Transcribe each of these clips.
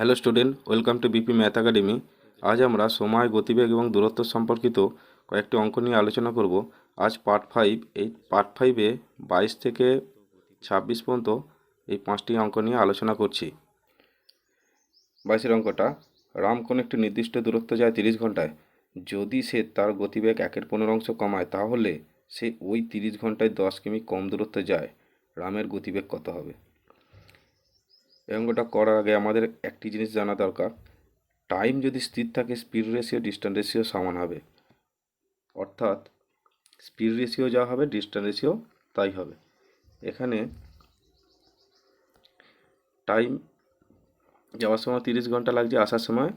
Hello student, welcome to BP math academy. আজ আমরা সময়, গতিবেগ এবং দূরত্ব সম্পর্কিত কয়েকটি অঙ্ক নিয়ে আলোচনা করব। আজ পার্ট ফাইভ এই পার্ট ফাইভে বাইশ থেকে ছাব্বিশ পর্যন্ত এই পাঁচটি অঙ্ক নিয়ে আলোচনা করছি। বাইশের অঙ্কটা, রাম কোনো একটি নির্দিষ্ট দূরত্ব যায় তিরিশ ঘন্টায়। যদি সে তার গতিবেগ একের পনেরো অংশ কমায়, তাহলে সে ওই তিরিশ ঘন্টায় দশ কিমি কম দূরত্ব যায়। রামের গতিবেগ কত হবে? এই করার আগে আমাদের একটি জিনিস জানা দরকার। টাইম যদি স্থির থাকে, স্পিড রেশিও, ডিস্ট্যান্স রেশিও সমান হবে। অর্থাৎ স্পিড রেশিও যা হবে, ডিস্ট্যান্স রেশিও তাই হবে। এখানে টাইম যাওয়ার সময় তিরিশ ঘণ্টা লাগছে, আসার সময়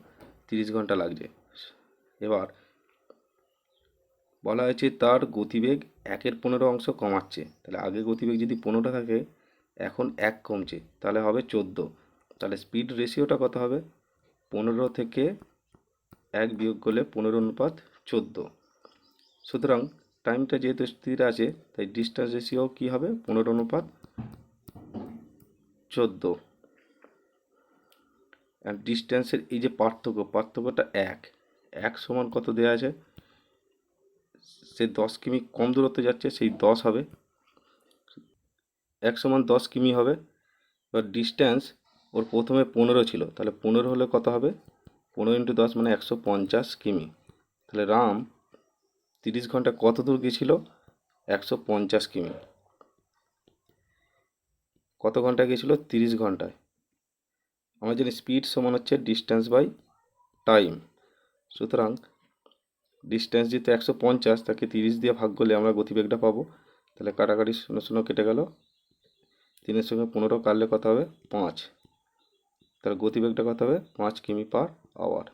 তিরিশ ঘণ্টা লাগছে। এবার বলা হয়েছে তার গতিবেগ একের পনেরো অংশ কমাচ্ছে। তাহলে আগে গতিবেগ যদি পনেরোটা থাকে এখন এক কমছে, তাহলে হবে চোদ্দ। তাহলে স্পিড রেশিওটা কত হবে? পনেরো থেকে এক বিয়োগ করলে পনেরো অনুপাত চোদ্দ। সুতরাং টাইমটা যেহেতু স্থির আছে, তাই ডিস্টেন্স রেশিও কী হবে? পনেরো অনুপাত চোদ্দ। আর ডিস্টেন্সের এই যে পার্থক্য, পার্থক্যটা এক। এক সমান কত দেওয়া আছে? সে দশ কিমি কম দূরত্বে যাচ্ছে, সেই দশ হবে। এক সমান দশ কিমি হবে। এবার ডিস্ট্যান্স ওর প্রথমে পনেরো ছিল। তাহলে পনেরো হলে কত হবে? পনেরো ইন্টু দশ মানে একশো পঞ্চাশ কিমি। তাহলে রাম তিরিশ ঘণ্টা কত দূর গিয়েছিল একশো পঞ্চাশ কিমি। কত ঘণ্টা গিয়েছিল তিরিশ ঘন্টায়। আমরা জানি স্পিড সমান হচ্ছে ডিস্ট্যান্স বাই টাইম সুতরাং ডিস্ট্যান্স যেহেতু একশো পঞ্চাশ, তাকে তিরিশ দিয়ে ভাগ করলে আমরা গতিবেগটা পাবো। তাহলে কাটাকাটি শূন্য শূন্য কেটে গেল তিনের সঙ্গে পনেরো কাটলে কত হবে? পাঁচ। তার গতিবেগটা কত হবে? পাঁচ কিমি পার আওয়ার।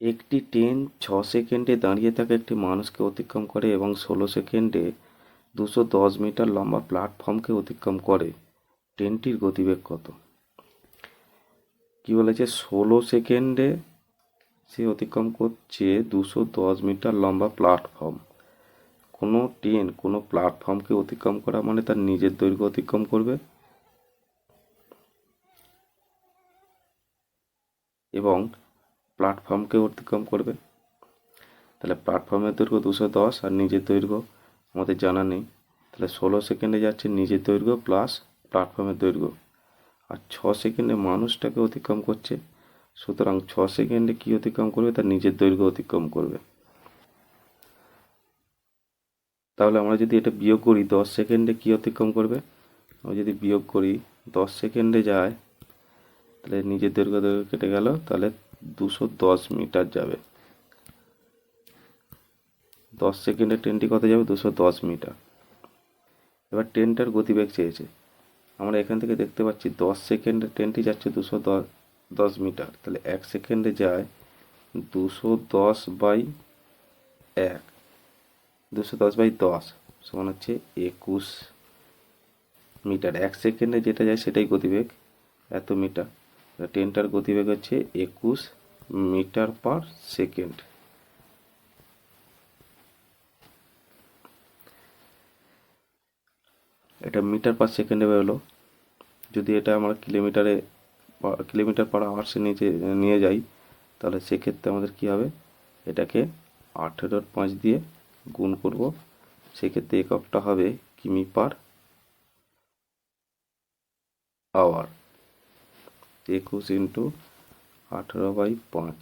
একটি ট্রেন ছ সেকেন্ডে দাঁড়িয়ে থাকা একটি মানুষকে অতিক্রম করে এবং ষোলো সেকেন্ডে দুশো দশ মিটার লম্বা প্ল্যাটফর্মকে অতিক্রম করে। ট্রেনটির গতিবেগ কত? কি বলেছে? ষোলো সেকেন্ডে সে অতিক্রম করছে দুশো দশ মিটার লম্বা প্ল্যাটফর্ম। কোনো ট্রেন কোনো প্ল্যাটফর্মকে অতিক্রম করা মানে তার নিজের দৈর্ঘ্য অতিক্রম করবে। এবং প্ল্যাটফর্মকে অতিক্রম করবে। তাহলে প্ল্যাটফর্মের দৈর্ঘ্য দুশো দশ আর নিজের দৈর্ঘ্য আমাদের জানা নেই। তাহলে ষোলো সেকেন্ডে যাচ্ছে নিজের দৈর্ঘ্য প্লাস প্ল্যাটফর্মের দৈর্ঘ্য। আর ছ সেকেন্ডে মানুষটাকে অতিক্রম করছে। সুতরাং ছ সেকেন্ডে কী অতিক্রম করবে? তার নিজের দৈর্ঘ্য অতিক্রম করবে। তাহলে আমরা যদি এটা বিয়োগ করি, দশ সেকেন্ডে কী অতিক্রম করবে? আমরা যদি বিয়োগ করি, দশ সেকেন্ডে যায়, তাহলে নিজের দৈর্ঘ্য দৈর্ঘ্য কেটে গেল, তাহলে দুশো দশ মিটার যাবে। দশ সেকেন্ডে ট্রেনটি কত যাবে? দুশো দশ মিটার। এবার ট্রেনটার গতিবেগ চেয়েছে। আমরা এখান থেকে দেখতে পাচ্ছি দশ সেকেন্ডে ট্রেনটি যাচ্ছে দুশো দশ দশ মিটার। তাহলে এক সেকেন্ডে যায় দুশো দশ বাই এক। দুশো দশ বাই দশ সমান হচ্ছে একুশ মিটার। এক সেকেন্ডে যেটা যায় সেটাই গতিবেগ, এত মিটার। ট্রেনটার গতিবেগ হচ্ছে একুশ মিটার পার সেকেন্ড। এটা মিটার পার সেকেন্ডে বেরোলো। যদি এটা আমরা কিলোমিটারে, কিলোমিটার পার আওয়ার্সে নিচে, নিয়ে যাই, তাহলে সেক্ষেত্রে আমাদের কী হবে? এটাকে আঠেরোর পাঁচ দিয়ে গুণ করব, সেক্ষেত্রে এককটা হবে কিমি পার আওয়ার, একুশ ইন্টু আঠেরো বাই পাঁচ।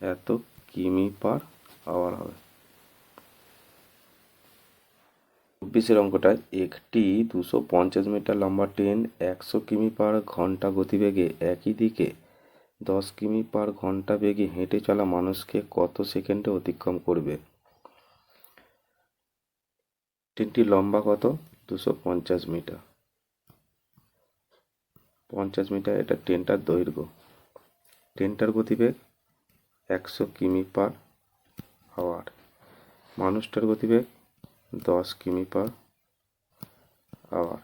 এত কিমি পার আওয়ার হবে। চব্বিশের অঙ্কটায় একটি দুশো পঞ্চাশ মিটার লম্বা ট্রেন একশো কিমি পার ঘণ্টা গতিবেগে একই দিকে দশ কিমি পার ঘণ্টা বেগে হেঁটে চলা মানুষকে কত সেকেন্ডে অতিক্রম করবে? ট্রেনটি লম্বা কত? দুশো পঞ্চাশ মিটার। পঞ্চাশ মিটার এটা ট্রেনটার দৈর্ঘ্য। ট্রেনটার গতিবেগ একশো কিমি পার আওয়ার মানুষটার গতিবেগ দশ কিমি পার আওয়ার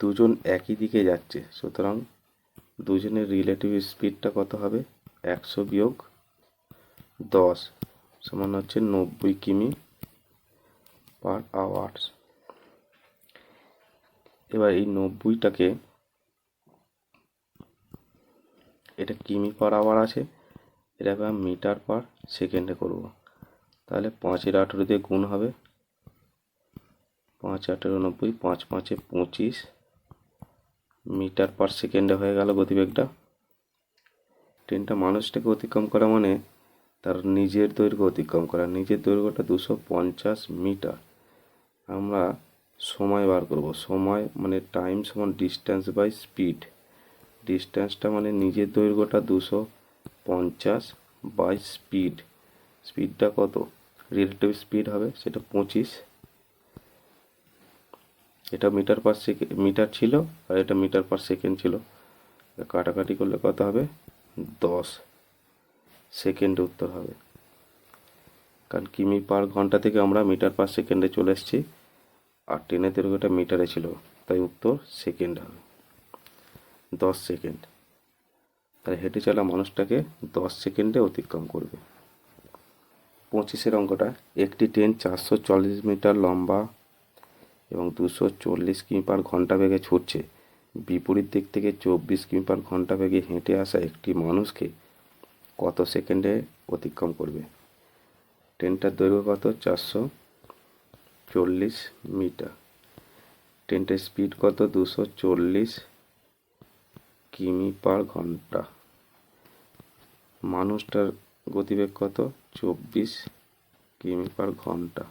দুজন একই দিকে যাচ্ছে, সুতরাং দুজনের রিলেটিভ স্পিডটা কত হবে? একশো বিয়োগ দশ সমান হচ্ছে নব্বই কিমি পার আওয়ার্স এবার এই নব্বইটাকে এটা কিমি পার আওয়ার আছে এটাকে আমি মিটার পার সেকেন্ডে করব। তাহলে পাঁচের আঠেরো দিয়ে গুণ হবে, পাঁচ আঠেরো নব্বই, পাঁচ পাঁচে পঁচিশ মিটার পার সেকেন্ডে হয়ে গেল গতিবেগটা। ট্রেনটা মানুষটাকে অতিক্রম করা মানে তার নিজের দৈর্ঘ্য অতিক্রম করা। নিজের দৈর্ঘ্যটা দুশো পঞ্চাশ মিটার। আমরা সময় বার করব। সময় মানে টাইম সমান ডিস্টেন্স বাই স্পিড ডিস্টেন্সটা মানে নিজের দৈর্ঘ্যটা দুশো পঞ্চাশ বাই স্পিড স্পিডটা কত? রিলেটিভ স্পিড হবে, সেটা পঁচিশ। এটা মিটার পার সেকেন্ড মিটার ছিল আর এটা মিটার পার সেকেন্ড ছিল। কাটাকাটি করলে কত হবে? দশ। সেকেন্ডে উত্তর হবে। কারণ কিমি পার ঘণ্টা থেকে আমরা মিটার পার সেকেন্ডে চলে এসেছি। আর ট্রেনের দৈর্ঘ্যটা মিটারে ছিল। তাই উত্তর সেকেন্ড হবে। দশ সেকেন্ড তাহলে হেঁটে চলা মানুষটাকে দশ সেকেন্ডে অতিক্রম করবে। পঁচিশের অঙ্কটা একটি ট্রেন চারশো চল্লিশ মিটার লম্বা এবং দুশো চল্লিশ কিমি পার ঘণ্টা বেগে ছুটছে। বিপরীত দিক থেকে চব্বিশ কিমি পার ঘণ্টা বেগে হেঁটে আসা একটি মানুষকে কত সেকেন্ডে অতিক্রম করবে? ট্রেনটার দৈর্ঘ্য কত? চারশো চল্লিশ মিটার। ট্রেনটার স্পিড কত? দুশো চল্লিশ কিমি পার ঘণ্টা মানুষটার গতিবেগ কত? চব্বিশ কিমি পার ঘণ্টা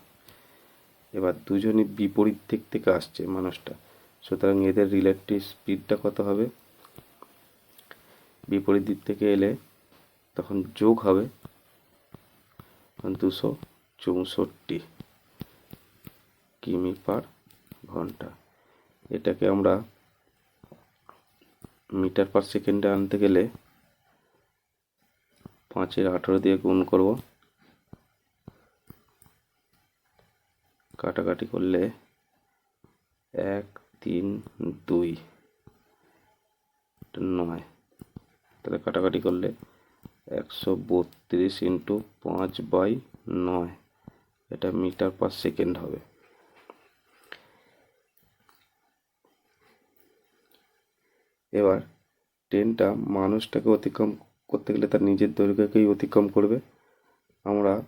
এবার দুজনই বিপরীত দিক থেকে আসছে মানুষটা। সুতরাং এদের রিলেটিভ স্পিডটা কত হবে? বিপরীত দিক থেকে এলে তখন যোগ হবে দুশো চৌষট্টি কিমি পার ঘণ্টা। এটাকে আমরা মিটার পার সেকেন্ডে আনতে গেলে পাঁচের আঠেরো দিয়ে গুণ করব। কাটাকাটি করলে এক, তিন, দুই। নয়। তাহলে কাটাকাটি করলে একশো বত্রিশ ইন্টু পাঁচ বাই নয়। এটা মিটার পার সেকেন্ড হবে। এবার ট্রেনটা মানুষটাকে অতিক্রম করতে গেলে তার নিজের দৈর্ঘ্যকেই অতিক্রম করবে। আমরা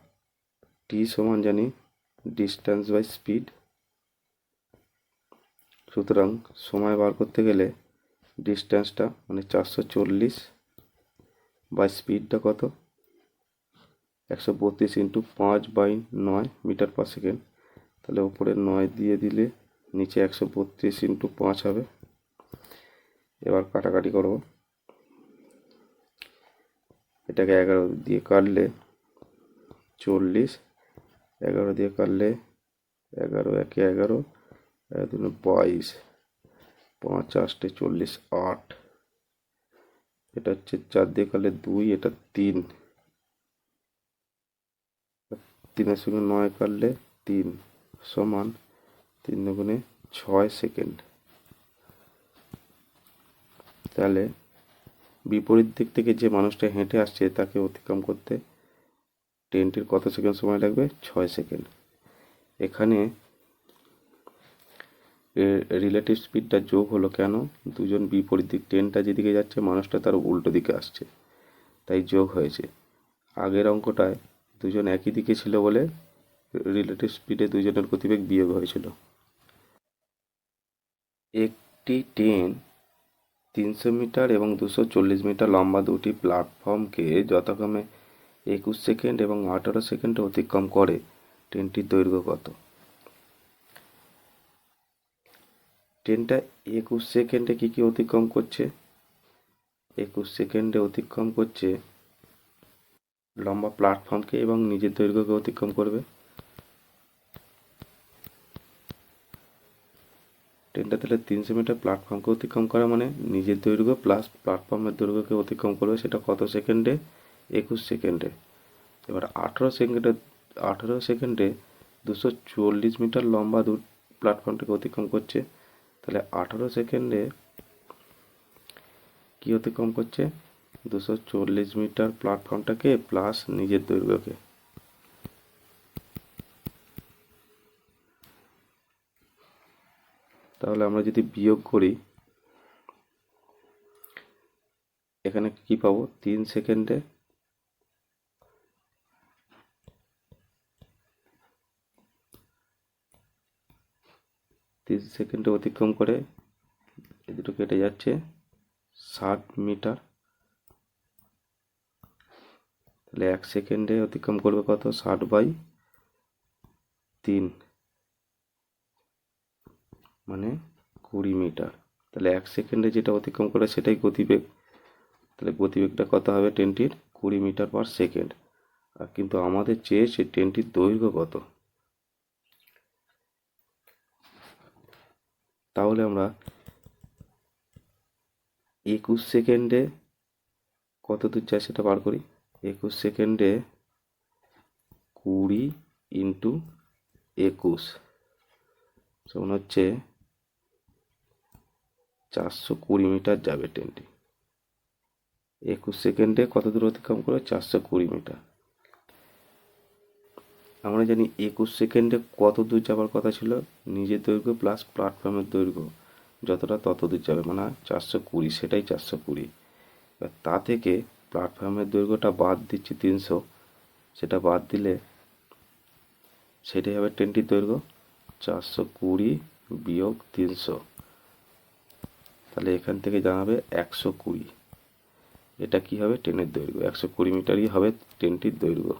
টি সমান জানি ডিস্টেন্স বাই স্পিড সুতরাং সময় বার করতে গেলে ডিস্টেন্সটা মানে চারশো চল্লিশ বাই স্পিডটা কত? একশো বত্রিশ ইন্টু পাঁচ বাই নয় মিটার পার সেকেন্ড তাহলে উপরে নয় দিয়ে দিলে নিচে একশো বত্রিশ ইন্টু পাঁচ হবে। এবার কাটাকাটি করব। এটাকে এগারো দিয়ে কাটলে চল্লিশ। এগারো দিয়ে কাটলে এগারো, একে এগারো এগারো বাইশ, পাঁচ আষ্টে চল্লিশ, আট। এটা হচ্ছে চার দিয়ে কাটলে দুই, এটা তিন। তিনের সঙ্গে নয় কাটলে তিন সমান তিন দুগুণে ছয় সেকেন্ড। তাহলে বিপরীত দিক থেকে যে মানুষটা হেঁটে আসছে তাকে অতিক্রম করতে ট্রেনটির কত সেকেন্ড সময় লাগবে? ছয় সেকেন্ড। এখানে রিলেটিভ স্পিডটা যোগ হলো কেন? দুজন বিপরীত দিক ট্রেনটা যেদিকে যাচ্ছে, মানুষটা তার উল্টো দিকে আসছে। তাই যোগ হয়েছে। আগের অঙ্কটায় দুজন একই দিকে ছিল বলে রিলেটিভ স্পিডে দুজনের গতিবেগ বিয়োগ হয়েছিল। একটি ট্রেন তিনশো মিটার এবং দুশো চল্লিশ মিটার লম্বা দুটি প্ল্যাটফর্মকে যথাক্রমে একুশ সেকেন্ড এবং আঠারো সেকেন্ডে অতিক্রম করে ট্রেনটির দৈর্ঘ্য কত? ট্রেনটা একুশ সেকেন্ডে কী কী অতিক্রম করছে? একুশ সেকেন্ডে অতিক্রম করছে লম্বা প্ল্যাটফর্মকে এবং নিজের দৈর্ঘ্যকে অতিক্রম করবে। ট্রেনটা তাহলে তিনশো মিটার প্ল্যাটফর্মকে অতিক্রম করা মানে নিজের দৈর্ঘ্য প্লাস প্ল্যাটফর্মের দৈর্ঘ্যকে অতিক্রম করবে, সেটা কত সেকেন্ডে? একুশ সেকেন্ডে। এবার আঠেরো সেকেন্ডে আঠেরো সেকেন্ডে দুশো চল্লিশ মিটার লম্বা দু প্ল্যাটফর্মটাকে অতিক্রম করছে। তাহলে আঠেরো সেকেন্ডে কী অতিক্রম করছে? দুশো চল্লিশ মিটার প্ল্যাটফর্মটাকে প্লাস নিজের দৈর্ঘ্যকে। তাহলে আমরা যদি বিয়োগ করি, এখানে কি পাবো? তিন সেকেন্ডে তিন সেকেন্ডে অতিক্রম করে এ দুটো কেটে যাচ্ছে। ষাট মিটার। তাহলে এক সেকেন্ডে অতিক্রম করবে কত? ষাট বাই তিন। মানে কুড়ি মিটার। তাহলে এক সেকেন্ডে যেটা অতিক্রম করে সেটাই গতিবেগ। তাহলে গতিবেগটা কত হবে? ট্রেনটির কুড়ি মিটার পার সেকেন্ড। আর কিন্তু আমাদের চেয়েছে ট্রেনটির দৈর্ঘ্য কত? তাহলে আমরা একুশ সেকেন্ডে কত দূর যায় সেটা বার করি? একুশ সেকেন্ডে কুড়ি ইন্টু একুশ। সমান হচ্ছে চারশো কুড়ি মিটার যাবে ট্রেনটি। একুশ সেকেন্ডে কত দূর অতিক্রম করে চারশো কুড়ি মিটার। আমরা জানি একুশ সেকেন্ডে কত দূর যাওয়ার কথা ছিল? নিজের দৈর্ঘ্য প্লাস প্ল্যাটফর্মের দৈর্ঘ্য। যতটা তত দূর যাবে মানে চারশো কুড়ি, সেটাই চারশো কুড়ি। এবার তা থেকে প্ল্যাটফর্মের দৈর্ঘ্যটা বাদ দিচ্ছি তিনশো। সেটা বাদ দিলে সেটাই হবে ট্রেনটির দৈর্ঘ্য। চারশো কুড়ি বিয়োগ তিনশো। তাহলে এখান থেকে জানাবে একশো কুড়ি। এটা কি হবে? ট্রেনের দৈর্ঘ্য। একশো কুড়ি মিটারই হবে ট্রেনটির দৈর্ঘ্য।